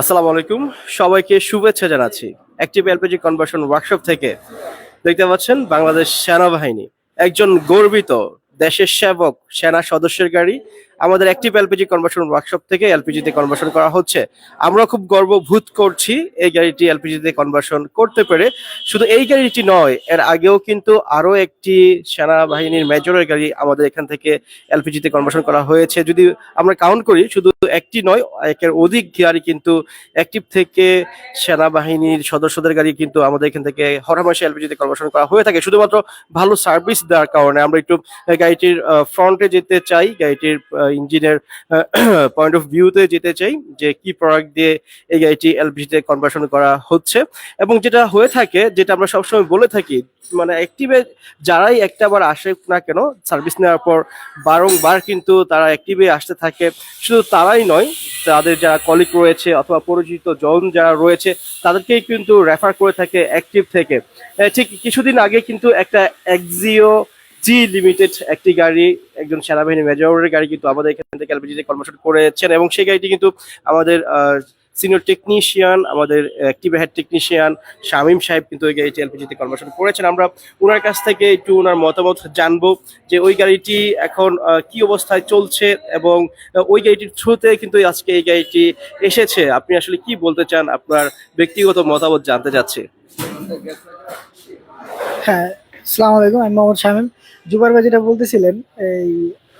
আসসালামু আলাইকুম। সবাইকে শুভেচ্ছা জানাচ্ছি অ্যাক্টিভ এলপিজি কনভার্সন ওয়ার্কশপ থেকে। দেখতে পাচ্ছেন বাংলাদেশ সেনাবাহিনী। একজন গর্বিত দেশের সেবক, সেনা সদস্যের গাড়ি আমাদের অ্যাক্টিভ এলপিজি কনভার্সন ওয়ার্কশপ থেকে এলপিজিতে কনভার্সন করা হচ্ছে। আমরা খুব গর্ববোধ করছি এই গাড়িটি এলপিজিতে কনভার্সন করতে পেরে। শুধু এই গাড়িটি নয়, এর আগেও কিন্তু আরও একটি সেনাবাহিনীর মেজরের গাড়ি আমাদের এখান থেকে এলপিজিতে কনভার্সন করা হয়েছে। যদি আমরা কাউন্ট করি, শুধু একটি নয়, একের অধিক গাড়ি কিন্তু অ্যাক্টিভ থেকে সেনাবাহিনীর সদস্যদের গাড়ি কিন্তু আমাদের এখান থেকে হরহামেশা এলপিজিতে কনভার্সন করা হয়ে থাকে। শুধুমাত্র ভালো সার্ভিস দেওয়ার কারণে আমরা একটু গাড়িটির ফ্রন্টে যেতে চাই, গাড়িটির ইঞ্জিনের পয়েন্ট অফ ভিউতে যেতে চাই যে কি প্রোডাক্ট দিয়ে এই গাড়িটি এলপিজিতে কনভার্সন করা হচ্ছে। এবং যেটা হয়ে থাকে, যেটা আমরা সবসময় বলে থাকি মানে অ্যাক্টিভে যারাই একটাবার আসে না কেন সার্ভিস নেওয়ার পর বারংবার কিন্তু তারা অ্যাক্টিভে আসতে থাকে। শুধু তারাই নয়, তাদের যারা কলিগ রয়েছে অথবা পরিচিত জন যারা রয়েছে, তাদেরকেই কিন্তু রেফার করে থাকে অ্যাক্টিভ থেকে। ঠিক কিছুদিন আগে কিন্তু একটা এক্সিও জি লিমিটেড একটি গাড়ি, একজন সেনাবাহিনী মেজরের গাড়ি কিন্তু আমাদের এখান থেকে এলপিজিতে কর্মসূচি করেছেন এবং সেই গাড়িটি কিন্তু আমাদের সিনিয়র টেকনিশিয়ান আমাদের অ্যাক্টিভ হেড টেকনিশিয়ান শামীম সাহেব কিন্তু ওই গাড়িটি এলপিজিতে কর্মসূচি করেছেন। আমরা ওনার কাছ থেকে একটু ওনার মতামত জানব যে ওই গাড়িটি এখন কি অবস্থায় চলছে এবং ওই গাড়িটির থ্রুতে কিন্তু আজকে এই গাড়িটি এসেছে। আপনি আসলে কি বলতে চান? আপনার ব্যক্তিগত মতামত জানতে চাচ্ছি। হ্যাঁ সালাম আলাইকুম আমি মোহাম্মদ শামীম। জুবার ভাই যেটা বলতেছিলেন এই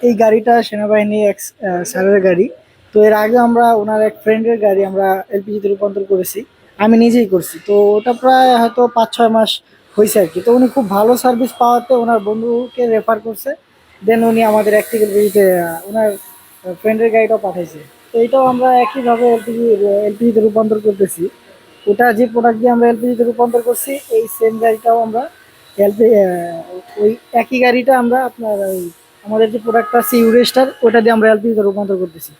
এই গাড়িটা সেনাবাহিনী আহ, স্যারের গাড়ি। তো এর আগে আমরা ওনার এক ফ্রেন্ডের গাড়ি আমরা এলপিজিতে রূপান্তর করেছি আমি নিজেই করছি। তো ওটা প্রায় হয়তো পাঁচ ছয় মাস হয়েছে আর কি। তো উনি খুব ভালো সার্ভিস পাওয়াতে ওনার বন্ধুকে রেফার করছে। দেন উনি আমাদের একটি এলপিজিতে ওনার ফ্রেন্ডের গাড়িটাও পাঠাইছে। তো এটাও আমরা একইভাবে এলপিজি এলপিজিতে রূপান্তর করতেছি। ওটা যে প্রোডাক্ট দিয়ে আমরা এলপিজিতে রূপান্তর করছি এই সেম গাড়িটাও আমরা এলপি ওই একই গাড়িটা আমরা আপনার ওই আমাদের যে প্রোডাক্টটা আছে ইউরেস্টার ওটা দিয়ে আমরা এলপিজিতে রূপান্তর করতেছি।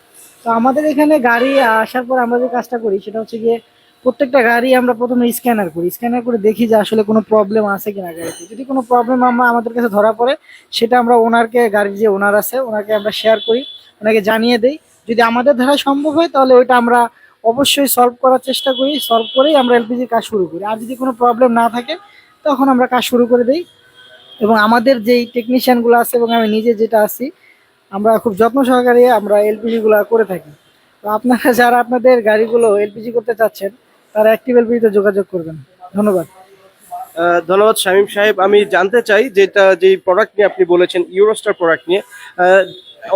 তো আমাদের এখানে গাড়ি আসার পর আমরা যে কাজটা করি, সেটা হচ্ছে গিয়ে প্রত্যেকটা গাড়ি আমরা প্রথমে স্ক্যানার করি। স্ক্যানার করে দেখি যে আসলে কোনো প্রবলেম আছে কিনা গাড়িতে। যদি কোনো প্রবলেম আমরা আমাদের কাছে ধরা পড়ে, সেটা আমরা ওনারকে, গাড়ির যে ওনার আছে, ওনাকে আমরা শেয়ার করি, ওনাকে জানিয়ে দেই। যদি আমাদের দ্বারা সম্ভব হয়, তাহলে ওইটা আমরা অবশ্যই সলভ করার চেষ্টা করি সলভ করেই আমরা এলপিজির কাজ শুরু করি। আর যদি কোনো প্রবলেম না থাকে তখন আমরা কাজ শুরু করে দিই। এবং আমাদের যেই টেকনিশিয়ানগুলো আছে এবং আমি নিজে যেটা আছি, আমরা খুব যত্ন সহকারে আমরা এলপিজি গুলা করে থাকি। তো আপনারা যারা আপনাদের গাড়িগুলো এলপিজি করতে চাচ্ছেন, তারা অ্যাক্টিভ এলপিজিতে যোগাযোগ করবেন। ধন্যবাদ। ধন্যবাদ শামীম সাহেব। আমি জানতে চাই যেটা যে প্রোডাক্ট নিয়ে আপনি বলেছেন ইউরোস্টার প্রোডাক্ট নিয়ে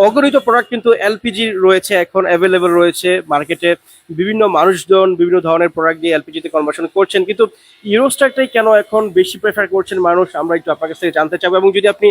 অগণিত প্রোডাক্ট কিন্তু এলপিজি রয়েছে, এখন অ্যাভেলেবেল রয়েছে মার্কেটে বিভিন্ন মানুষজন বিভিন্ন ধরনের প্রোডাক্ট দিয়ে এলপিজিতে কনভার্সন করছেন। কিন্তু ইউরোস্টারটাই কেন এখন বেশি প্রেফার করছেন মানুষ? আমরা একটু আপনার কাছ থেকে জানতে চাবো। এবং যদি আপনি